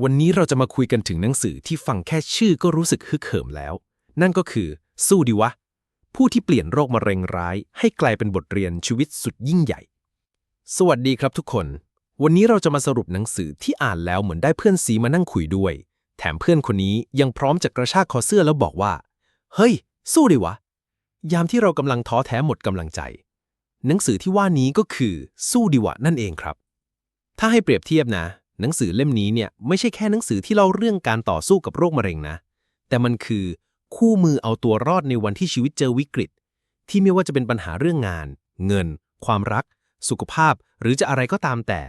วันนี้เราจะมาคุยกันถึงหนังสือที่ฟังแค่ชื่อก็รู้สึกฮึกเหิมแล้ว นั่นก็คือ สู้ดีวะ ผู้ที่เปลี่ยนโรคมะเร็งร้าย ให้กลายเป็นบทเรียนชีวิตสุดยิ่งใหญ่ สวัสดีครับทุกคน วันนี้เราจะมาสรุปหนังสือที่อ่านแล้วเหมือนได้เพื่อนซีมานั่งคุยด้วย แถมเพื่อนคนนี้ยังพร้อมจะกระชากคอเสื้อแล้วบอกว่า เฮ้ย สู้ดีวะ ยามที่เรากำลังท้อแท้หมดกำลังใจ หนังสือที่ว่านี้ก็คือ สู้ดีวะนั่นเองครับ ถ้าให้เปรียบเทียบนะ หนังสือเล่มนี้เนี่ยไม่ใช่แค่หนังสือที่เล่าเรื่องการต่อสู้กับโรคมะเร็งนะ แต่มันคือคู่มือเอาตัวรอดในวันที่ชีวิตเจอวิกฤต ที่ไม่ว่าจะเป็นปัญหาเรื่องงาน เงิน ความรัก สุขภาพ หรือจะอะไรก็ตามแต่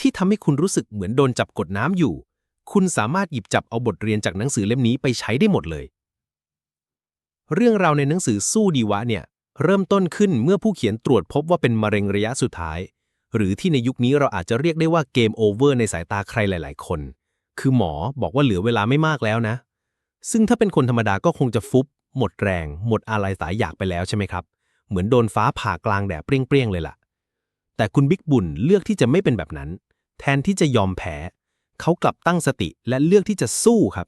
ที่ทำให้คุณรู้สึกเหมือนโดนจับกดน้ำอยู่ คุณสามารถหยิบจับเอาบทเรียนจากหนังสือเล่มนี้ไปใช้ได้หมดเลย เรื่องราวในหนังสือสู้ดีวะเนี่ยเริ่มต้นขึ้นเมื่อผู้เขียนตรวจพบว่าเป็นมะเร็งระยะสุดท้าย หรือที่ในยุคนี้เราอาจจะเรียกได้ว่าเกมโอเวอร์ในสายตาใครหลาย ๆ คน คือหมอบอกว่าเหลือเวลาไม่มากแล้วนะ ซึ่งถ้าเป็นคนธรรมดาก็คงจะฟุบ หมดแรง หมดอะไรสายอยากไปแล้วใช่ไหมครับ เหมือนโดนฟ้าผ่ากลางแดดเปรี้ยง ๆ เลยล่ะ แต่คุณบิ๊กบุญเลือกที่จะไม่เป็นแบบนั้น แทนที่จะยอมแพ้ เขากลับตั้งสติและเลือกที่จะสู้ครับ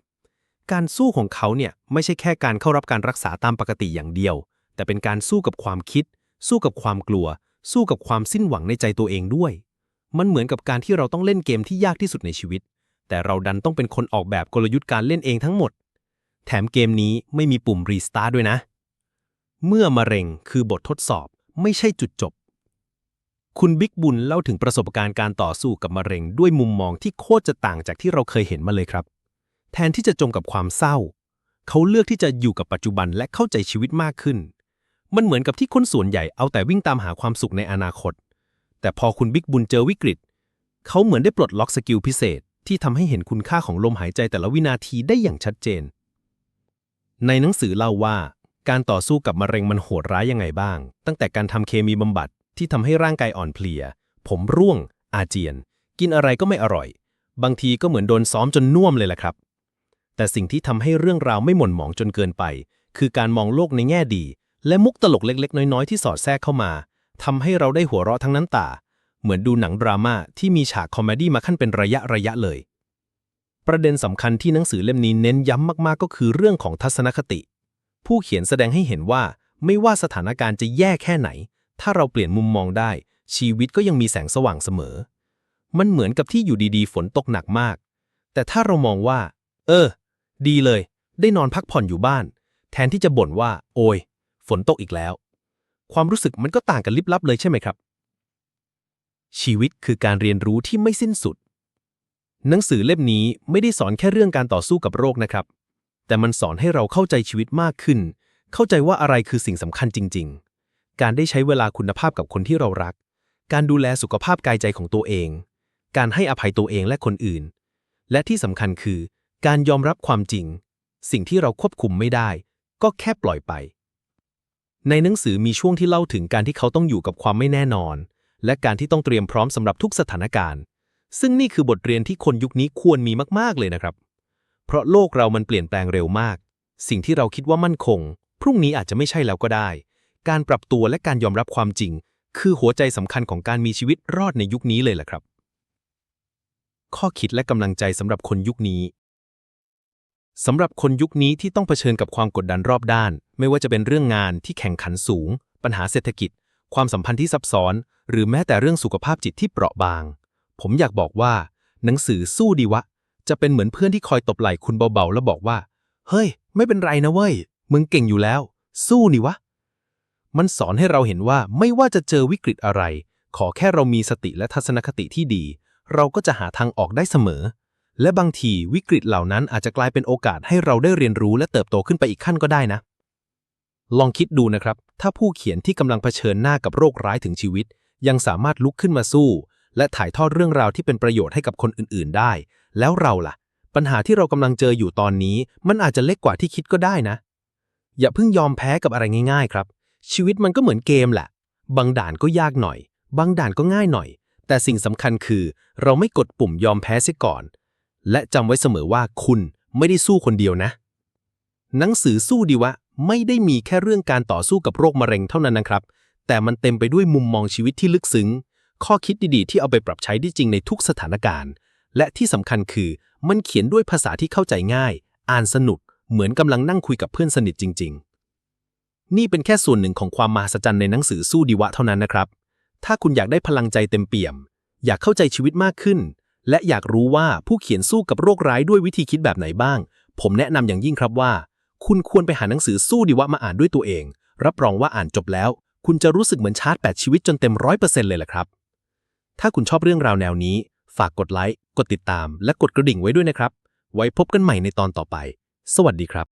การสู้ของเขาเนี่ยไม่ใช่แค่การเข้ารับการรักษาตามปกติอย่างเดียว แต่เป็นการสู้กับความคิด สู้กับความกลัว สู้กับความสิ้นหวังในใจตัวเองด้วย มันเหมือนกับการที่เราต้องเล่นเกมที่ยากที่สุดในชีวิต แต่เราดันต้องเป็นคนออกแบบกลยุทธ์การเล่นเองทั้งหมด แถมเกมนี้ไม่มีปุ่มรีสตาร์ทด้วยนะ เมื่อมะเร็งคือบททดสอบไม่ใช่จุดจบ คุณบิ๊กบุญเล่าถึงประสบการณ์การต่อสู้กับมะเร็งด้วยมุมมองที่โคตรจะต่างจากที่เราเคยเห็นมาเลยครับ แทนที่จะจมกับความเศร้า เขาเลือกที่จะอยู่กับปัจจุบันและเข้าใจชีวิตมากขึ้น มันเหมือนกับที่คนส่วนใหญ่เอาแต่วิ่งตามหาความสุขในอนาคต แต่พอคุณบิ๊กบุญเจอวิกฤต เขาเหมือนได้ปลดล็อกสกิลพิเศษ ที่ทำให้เห็นคุณค่าของลมหายใจแต่ละวินาทีได้อย่างชัดเจน ในหนังสือเล่าว่า การต่อสู้กับมะเร็งมันโหดร้ายยังไงบ้าง ตั้งแต่การทำเคมีบำบัดที่ทำให้ร่างกายอ่อนเพลีย ผมร่วง อาเจียน กินอะไรก็ไม่อร่อย บางทีก็เหมือนโดนซ้อมจนน่วมเลยแหละครับ แต่สิ่งที่ทำให้เรื่องราวไม่หม่นหมองจนเกินไป คือการมองโลกในแง่ดี และมุกตลกเล็กๆ น้อยๆ ที่สอดแทรกเข้ามาทำให้เราได้หัวเราะทั้งน้ำตา เหมือนดูหนังดราม่าที่มีฉากคอมเมดี้มาขั้นเป็นระยะระยะเลย ประเด็นสำคัญที่หนังสือเล่มนี้เน้นย้ำมากๆ ก็คือเรื่องของทัศนคติ ผู้เขียนแสดงให้เห็นว่าไม่ว่าสถานการณ์จะแย่แค่ไหน ถ้าเราเปลี่ยนมุมมองได้ ชีวิตก็ยังมีแสงสว่างเสมอ มันเหมือนกับที่อยู่ดีๆ ฝนตกหนักมาก แต่ถ้าเรามองว่า เออ ดีเลย ได้นอนพักผ่อนอยู่บ้าน แทนที่จะบ่นว่า โอย ฝนตกอีกแล้ว ความรู้สึกมันก็ต่างกันลิบลับเลยใช่ไหมครับ ชีวิตคือการเรียนรู้ที่ไม่สิ้นสุด หนังสือเล่มนี้ไม่ได้สอนแค่เรื่องการต่อสู้กับโรคนะครับ แต่มันสอนให้เราเข้าใจชีวิตมากขึ้น เข้าใจว่าอะไรคือสิ่งสำคัญจริง ๆ การได้ใช้เวลาคุณภาพกับคนที่เรารัก การดูแลสุขภาพกายใจของตัวเอง การให้อภัยตัวเองและคนอื่น และที่สำคัญคือ การยอมรับความจริง สิ่งที่เราควบคุมไม่ได้ ก็แค่ปล่อยไป ในหนังสือมีช่วงที่เล่าถึงการที่เขาต้องอยู่กับความไม่แน่นอน และการที่ต้องเตรียมพร้อมสำหรับทุกสถานการณ์ ซึ่งนี่คือบทเรียนที่คนยุคนี้ควรมีมากๆเลยนะครับ เพราะโลกเรามันเปลี่ยนแปลงเร็วมาก สิ่งที่เราคิดว่ามั่นคง พรุ่งนี้อาจจะไม่ใช่แล้วก็ได้ การปรับตัวและการยอมรับความจริง คือหัวใจสำคัญของการมีชีวิตรอดในยุคนี้เลยแหละครับ ข้อคิดและกำลังใจสำหรับคนยุคนี้ สำหรับคนยุคนี้ที่ต้องเผชิญกับความกดดันรอบด้าน ไม่ว่าจะเป็นเรื่องงานที่แข่งขันสูง ปัญหาเศรษฐกิจ ความสัมพันธ์ที่ซับซ้อน หรือแม้แต่เรื่องสุขภาพจิตที่เปราะบาง ผมอยากบอกว่า หนังสือสู้ดีวะ จะเป็นเหมือนเพื่อนที่คอยตบไหล่คุณเบาๆ แล้วบอกว่า เฮ้ย ไม่เป็นไรนะเว้ย มึงเก่งอยู่แล้ว สู้นี่วะ มันสอนให้เราเห็นว่าไม่ว่าจะเจอวิกฤตอะไร ขอแค่เรามีสติและทัศนคติที่ดี เราก็จะหาทางออกได้เสมอ และบางทีวิกฤตเหล่านั้นอาจจะกลายเป็นโอกาสให้เราได้เรียนรู้และเติบโตขึ้นไปอีกขั้นก็ได้นะ ลองคิดดูนะครับ ถ้าผู้เขียนที่กำลังเผชิญหน้ากับโรคร้ายถึงชีวิต ยังสามารถลุกขึ้นมาสู้ และถ่ายทอดเรื่องราวที่เป็นประโยชน์ให้กับคนอื่น ๆ ได้ แล้วเราล่ะ ปัญหาที่เรากำลังเจออยู่ตอนนี้ มันอาจจะเล็กกว่าที่คิดก็ได้นะ อย่าเพิ่งยอมแพ้กับอะไรง่าย ๆ ครับ ชีวิตมันก็เหมือนเกมแหละ บางด่านก็ยากหน่อย บางด่านก็ง่ายหน่อย แต่สิ่งสำคัญคือ เราไม่กดปุ่มยอมแพ้เสียก่อน และจำไว้เสมอว่าคุณไม่ได้สู้คนเดียวนะ หนังสือสู้ดีวะ ไม่ได้มีแค่เรื่องการต่อสู้กับโรคมะเร็งเท่านั้นนะครับ แต่มันเต็มไปด้วยมุมมองชีวิตที่ลึกซึ้ง ข้อคิดดีๆ ที่เอาไปปรับใช้ได้จริงในทุกสถานการณ์ และที่สำคัญคือมันเขียนด้วยภาษาที่เข้าใจง่าย อ่านสนุก เหมือนกำลังนั่งคุยกับเพื่อนสนิทจริง ๆ นี่เป็นแค่ส่วนหนึ่งของความมหัศจรรย์ในหนังสือสู้ดีวะเท่านั้นนะครับ ถ้าคุณอยากได้พลังใจเต็มเปี่ยม อยากเข้าใจชีวิตมากขึ้น และอยากรู้ว่าผู้เขียนสู้กับโรคร้ายด้วยวิธีคิดแบบไหนบ้าง ผมแนะนำอย่างยิ่งครับว่า คุณควรไปหาหนังสือสู้ดีวะมาอ่านด้วยตัวเอง รับรองว่าอ่านจบแล้ว คุณจะรู้สึกเหมือนชาร์จแบตชีวิตจนเต็มร้อยเปอร์เซ็นต์เลยแหละครับ ถ้าคุณชอบเรื่องราวแนวนี้ ฝากกดไลค์กดติดตาม และกดกระดิ่งไว้ด้วยนะครับ ไว้พบกันใหม่ในตอนต่อไป สวัสดีครับ